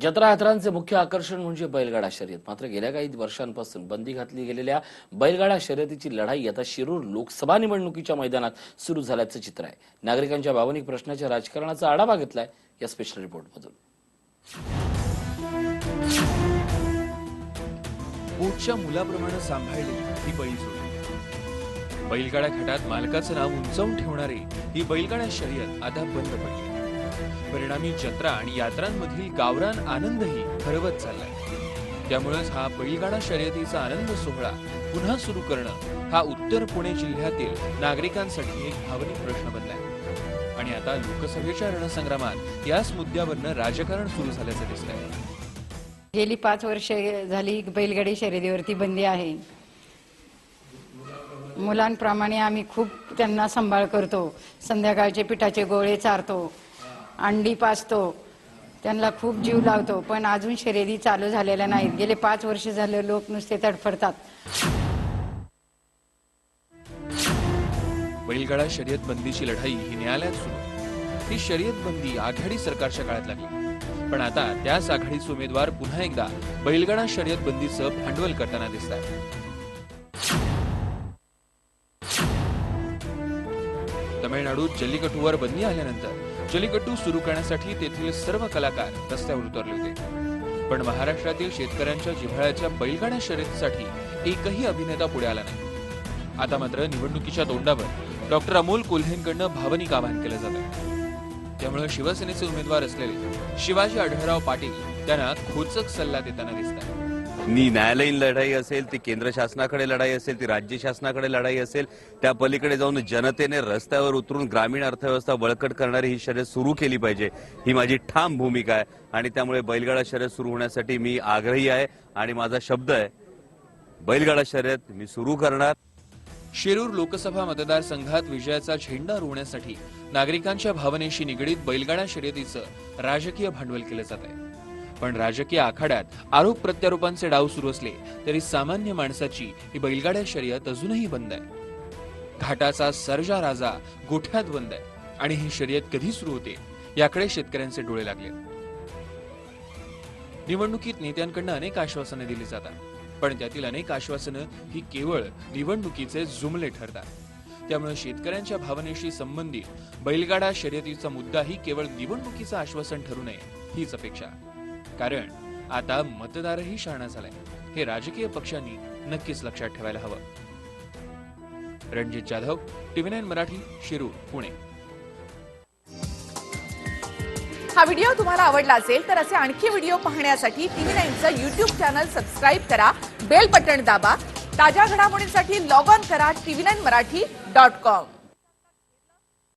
जत्रा यात्रांचे मुख्य आकर्षण म्हणजे बैलगाडा शर्यत. मात्र गेल्या काही वर्षांपासून बंदी घातली गेलेल्या बैलगाडा शर्यतीची लढाई आता शिरूर लोकसभा निवडणुकीच्या मैदानात सुरू झाल्याचं चित्र आहे. नागरिकांच्या भावनिक प्रश्नाच्या राजकारणाचा आढावा घेतलाय या स्पेशल रिपोर्टमधून पोटच्या मुलाप्रमाणे सांभाळली ही बैलगाडा घाटात मालकाचं नाव उंचावून ठेवणारी ही बैलगाडा शर्यत आता बंद पडली. परिणामी जत्रा आणि यात्रांमधील गावरान आनंदही हरवत चाललाय. त्यामुळेच हा बैलगाडा शर्यतीचा आनंद सोहळा पुन्हा सुरू करणं हा उत्तर पुणे जिल्ह्यातील नागरिकांसाठी एक भावनिक प्रश्न बनलाय. आणि आता लोकसभेच्या रणसंग्रामात याच मुद्द्यावरनं राजकारण सुरू झाल्याचं दिसतंय. गेली पाच वर्ष झाली बैलगाडी शर्यतीवरती बंदी आहे. मुलांप्रमाणे आम्ही खूप त्यांना सांभाळ करतो. संध्याकाळचे पिठाचे गोळे चारतो. अंडी पाचतो. त्यांना खूप जीव लावतो. पण अजून शर्यती चालू झालेल्या नाहीत. गेले पाच वर्ष झाले लोक नुसते तडफडतात. बैलगाडा शर्यत बंदीची लढाई ही न्यायालयात सुरू. ही शर्यत बंदी आघाडी सरकारच्या काळात लागली. पण आता त्याच आघाडीचे उमेदवार पुन्हा एकदा बैलगाडा शर्यत बंदीचं भांडवल करताना दिसत आहे तमिळनाडूत जल्लीकटूवर बंदी आल्यानंतर जलीकट्टू सुरू करण्यासाठी तेथील सर्व कलाकार रस्त्यावर उतरले होते. पण महाराष्ट्रातील शेतकऱ्यांच्या जिव्हाळ्याच्या बैलगाड्या शर्यतीसाठी एकही अभिनेता पुढे आला नाही. आता मात्र निवडणुकीच्या तोंडावर डॉक्टर अमोल कोल्हेंकडनं भावनिक आवाहन केलं जात. आहे त्यामुळे शिवसेनेचे उमेदवार असलेले शिवाजी आढळराव पाटील त्यांना खोचक सल्ला देताना दिसत आहे नी न्यायालयीन लढाई असेल ती केंद्र शासनाकडे लढाई असेल ती राज्य शासनाकडे लढाई असेल त्या पलीकडे जाऊन जनतेने रस्त्यावर उतरून ग्रामीण अर्थव्यवस्था बळकट करणारी ही शर्यत सुरू केली पाहिजे. ही माझी ठाम भूमिका आहे आणि त्यामुळे बैलगाडा शर्यत सुरू होण्यासाठी मी आग्रही आहे आणि माझा शब्द आहे बैलगाडा शर्यत मी सुरू करणार. शिरूर लोकसभा मतदारसंघात विजयाचा झेंडा रोवण्यासाठी नागरिकांच्या भावनेशी निगडीत बैलगाडा शर्यतीचं राजकीय भांडवल केलं जात आहे. पण राजकीय आखाड्यात आरोप प्रत्यारोपांचे डाव सुरू असले तरी सामान्य माणसाची ही बैलगाड्या शर्यत अजूनही बंद आहे. घाटाचा सर्जा राजा गोठ्यात बंद आहे आणि ही शर्यत कधी सुरू होते याकडे शेतकऱ्यांचे डोळे लागले. निवडणुकीत नेत्यांकडनं अनेक आश्वासने दिली जातात पण त्यातील अनेक आश्वासनं ही केवळ निवडणुकीचे जुमले ठरतात. त्यामुळे शेतकऱ्यांच्या भावनेशी संबंधित बैलगाडा शर्यतीचा मुद्दाही केवळ निवडणुकीचं आश्वासन ठरू नये हीच अपेक्षा कारण आता मतदारही शहाणा झालाय. हे राजकीय पक्षांनी नक्कीच लक्षात ठेवायला हवं. Ranjit Jadhav TV nine Marathi Shirur Pune. हा व्हिडिओ तुम्हाला आवडला असेल तर असे आणखी व्हिडिओ पाहण्यासाठी टीव्ही नाईनचं युट्यूब चॅनल सबस्क्राईब करा बेल बटन दाबा ताज्या घडामोडींसाठी लॉग ऑन करा TV nine Marathi dot com.